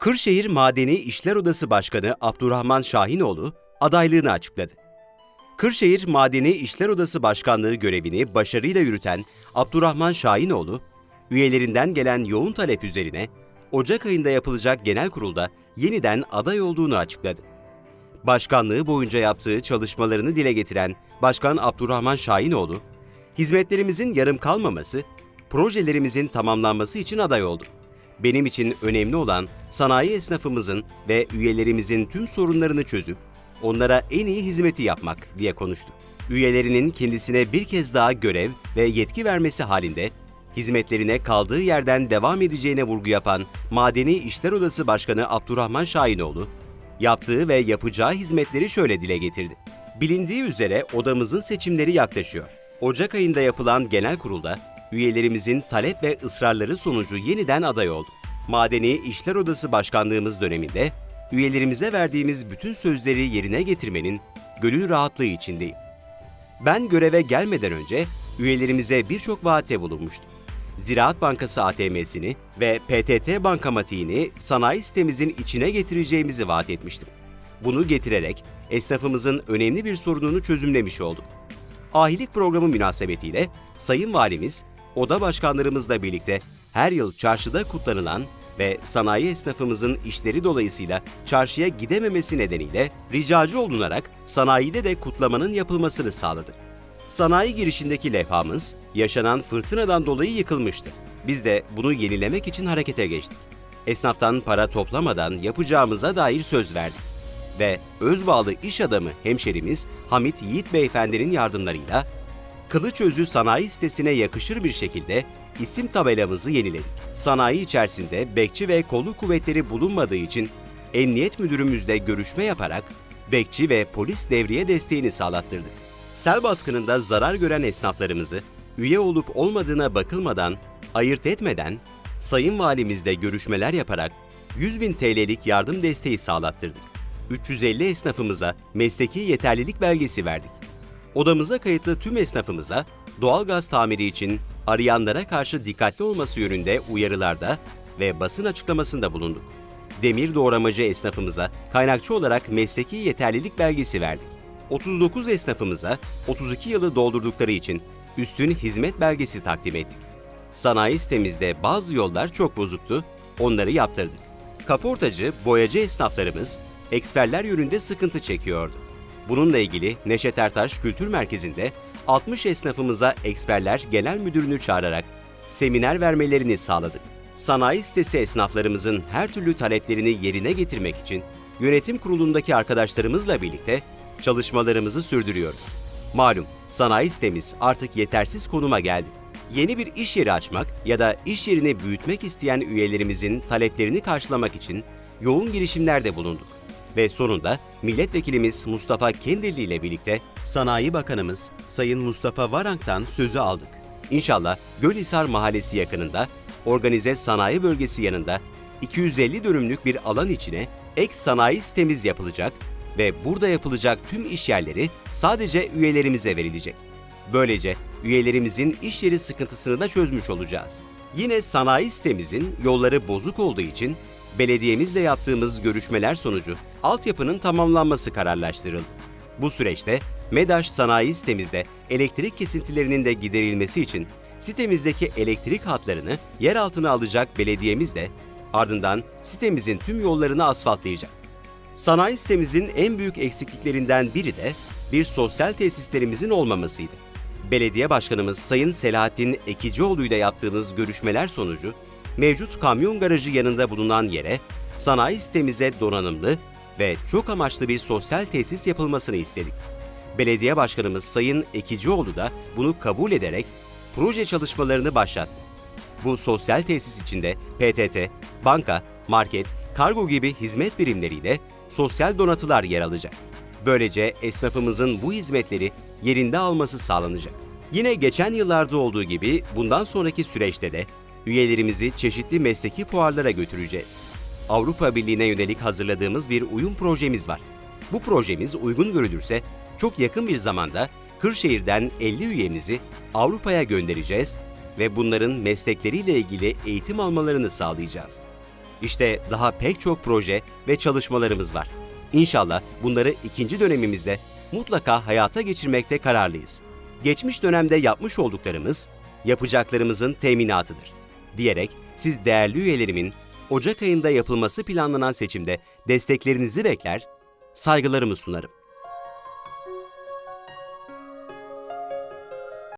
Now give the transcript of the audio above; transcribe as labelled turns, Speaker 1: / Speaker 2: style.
Speaker 1: Kırşehir Madeni İşler Odası Başkanı Abdurrahman Şahinoğlu adaylığını açıkladı. Kırşehir Madeni İşler Odası Başkanlığı görevini başarıyla yürüten Abdurrahman Şahinoğlu, üyelerinden gelen yoğun talep üzerine Ocak ayında yapılacak genel kurulda yeniden aday olduğunu açıkladı. Başkanlığı boyunca yaptığı çalışmalarını dile getiren Başkan Abdurrahman Şahinoğlu, hizmetlerimizin yarım kalmaması, projelerimizin tamamlanması için aday oldum. Benim için önemli olan sanayi esnafımızın ve üyelerimizin tüm sorunlarını çözüp onlara en iyi hizmeti yapmak diye konuştu. Üyelerinin kendisine bir kez daha görev ve yetki vermesi halinde hizmetlerine kaldığı yerden devam edeceğine vurgu yapan Madeni İşler Odası Başkanı Abdurrahman Şahinoğlu, yaptığı ve yapacağı hizmetleri şöyle dile getirdi. Bilindiği üzere odamızın seçimleri yaklaşıyor. Ocak ayında yapılan genel kurulda üyelerimizin talep ve ısrarları sonucu yeniden aday oldum. Madeni İşler Odası Başkanlığımız döneminde üyelerimize verdiğimiz bütün sözleri yerine getirmenin gönül rahatlığı içindeyim. Ben göreve gelmeden önce üyelerimize birçok vaatte bulunmuştum. Ziraat Bankası ATM'sini ve PTT bankamatiğini sanayi sitemizin içine getireceğimizi vaat etmiştim. Bunu getirerek esnafımızın önemli bir sorununu çözümlemiş oldum. Ahilik programı münasebetiyle Sayın Valimiz, oda başkanlarımızla birlikte her yıl çarşıda kutlanılan ve sanayi esnafımızın işleri dolayısıyla çarşıya gidememesi nedeniyle ricacı olunarak sanayide de kutlamanın yapılmasını sağladı. Sanayi girişindeki levhamız yaşanan fırtınadan dolayı yıkılmıştı. Biz de bunu yenilemek için harekete geçtik. Esnaftan para toplamadan yapacağımıza dair söz verdik. Ve Özbağlı iş adamı hemşerimiz Hamit Yiğit Beyefendi'nin yardımlarıyla Kılıçözü sanayi sitesine yakışır bir şekilde isim tabelamızı yeniledik. Sanayi içerisinde bekçi ve kolluk kuvvetleri bulunmadığı için Emniyet Müdürümüzle görüşme yaparak bekçi ve polis devriye desteğini sağlattırdık. Sel baskınında zarar gören esnaflarımızı üye olup olmadığına bakılmadan, ayırt etmeden Sayın Valimizle görüşmeler yaparak 100 bin TL'lik yardım desteği sağlattırdık. 350 esnafımıza mesleki yeterlilik belgesi verdik. Odamıza kayıtlı tüm esnafımıza doğalgaz tamiri için arayanlara karşı dikkatli olması yönünde uyarılarda ve basın açıklamasında bulunduk. Demir doğramacı esnafımıza kaynakçı olarak mesleki yeterlilik belgesi verdik. 39 esnafımıza 32 yılı doldurdukları için üstün hizmet belgesi takdim ettik. Sanayi sitemizde bazı yollar çok bozuktu, onları yaptırdık. Kaportacı, boyacı esnaflarımız eksperler yönünde sıkıntı çekiyordu. Bununla ilgili Neşet Ertaş Kültür Merkezi'nde 60 esnafımıza eksperler genel müdürünü çağırarak seminer vermelerini sağladık. Sanayi sitesi esnaflarımızın her türlü taleplerini yerine getirmek için yönetim kurulundaki arkadaşlarımızla birlikte çalışmalarımızı sürdürüyoruz. Malum sanayi sitemiz artık yetersiz konuma geldi. Yeni bir iş yeri açmak ya da iş yerini büyütmek isteyen üyelerimizin taleplerini karşılamak için yoğun girişimlerde bulunduk ve sonunda milletvekilimiz Mustafa Kendirli ile birlikte Sanayi Bakanımız Sayın Mustafa Varank'tan sözü aldık. İnşallah Gölhisar Mahallesi yakınında organize sanayi bölgesi yanında 250 dönümlük bir alan içine ek sanayi sitemiz yapılacak ve burada yapılacak tüm iş yerleri sadece üyelerimize verilecek. Böylece üyelerimizin iş yeri sıkıntısını da çözmüş olacağız. Yine sanayi sitemizin yolları bozuk olduğu için belediyemizle yaptığımız görüşmeler sonucu altyapının tamamlanması kararlaştırıldı. Bu süreçte MEDAŞ sanayi sitemizde elektrik kesintilerinin de giderilmesi için sitemizdeki elektrik hatlarını yer altına alacak belediyemiz de ardından sitemizin tüm yollarını asfaltlayacak. Sanayi sitemizin en büyük eksikliklerinden biri de bir sosyal tesislerimizin olmamasıydı. Belediye Başkanımız Sayın Selahattin Ekicioğlu ile yaptığımız görüşmeler sonucu mevcut kamyon garajı yanında bulunan yere sanayi sitemize donanımlı ve çok amaçlı bir sosyal tesis yapılmasını istedik. Belediye Başkanımız Sayın Ekicioğlu da bunu kabul ederek proje çalışmalarını başlattı. Bu sosyal tesis içinde PTT, banka, market, kargo gibi hizmet birimleriyle sosyal donatılar yer alacak. Böylece esnafımızın bu hizmetleri yerinde alması sağlanacak. Yine geçen yıllarda olduğu gibi bundan sonraki süreçte de üyelerimizi çeşitli mesleki fuarlara götüreceğiz. Avrupa Birliği'ne yönelik hazırladığımız bir uyum projemiz var. Bu projemiz uygun görülürse çok yakın bir zamanda Kırşehir'den 50 üyemizi Avrupa'ya göndereceğiz ve bunların meslekleriyle ilgili eğitim almalarını sağlayacağız. İşte daha pek çok proje ve çalışmalarımız var. İnşallah bunları ikinci dönemimizde mutlaka hayata geçirmekte kararlıyız. Geçmiş dönemde yapmış olduklarımız, yapacaklarımızın teminatıdır. Diyerek siz değerli üyelerimin Ocak ayında yapılması planlanan seçimde desteklerinizi bekler, saygılarımı sunarım.